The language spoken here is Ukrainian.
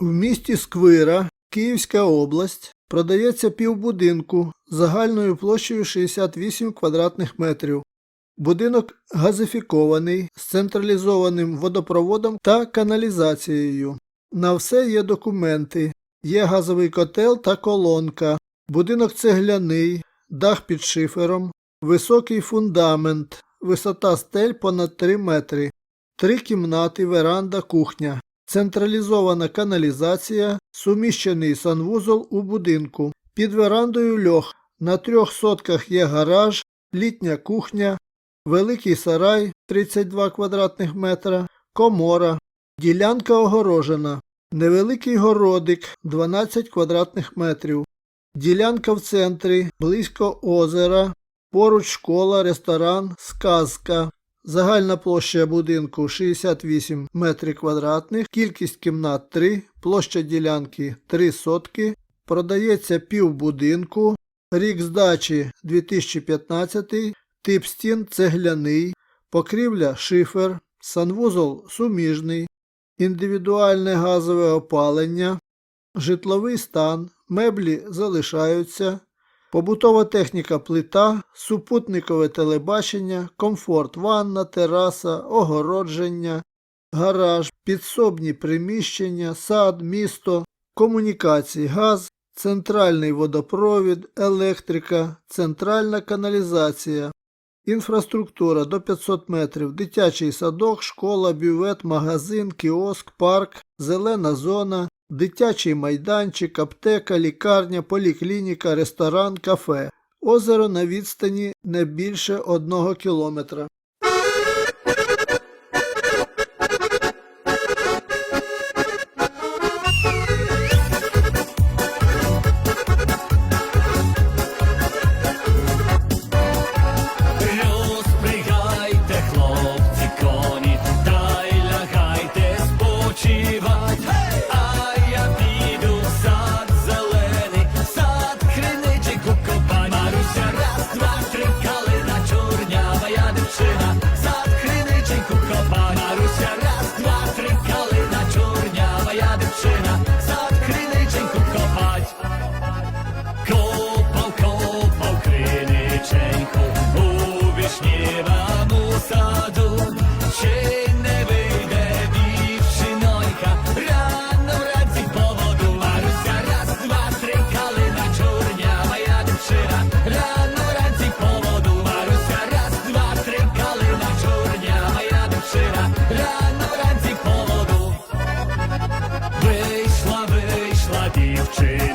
В місті Сквира, Київська область, продається півбудинку загальною площею 68 квадратних метрів. Будинок газифікований з централізованим водопроводом та каналізацією. На все є документи. Є газовий котел та колонка. Будинок цегляний, дах під шифером, високий фундамент, висота стель понад 3 метри, три кімнати, веранда, кухня. Централізована каналізація, суміщений санвузол у будинку. Під верандою льох. На трьох сотках є гараж, літня кухня, великий сарай 32 квадратних метра, комора, ділянка огорожена, невеликий городик 12 квадратних метрів, ділянка в центрі, близько озера, поруч школа, ресторан, сказка. Загальна площа будинку 68 метрів квадратних, кількість кімнат 3, площа ділянки 3 сотки, продається півбудинку, рік здачі 2015, тип стін цегляний, покрівля шифер, санвузол суміжний, індивідуальне газове опалення, житловий стан, меблі залишаються, Побутова техніка плита, супутникове телебачення, комфорт ванна, тераса, огородження, гараж, підсобні приміщення, сад, місто, комунікації, газ, центральний водопровід, електрика, центральна каналізація, інфраструктура до 500 метрів, дитячий садок, школа, бювет, магазин, кіоск, парк, зелена зона, дитячий майданчик, аптека, лікарня, поліклініка, ресторан, кафе. Озеро на відстані не більше одного кілометра. дівчина.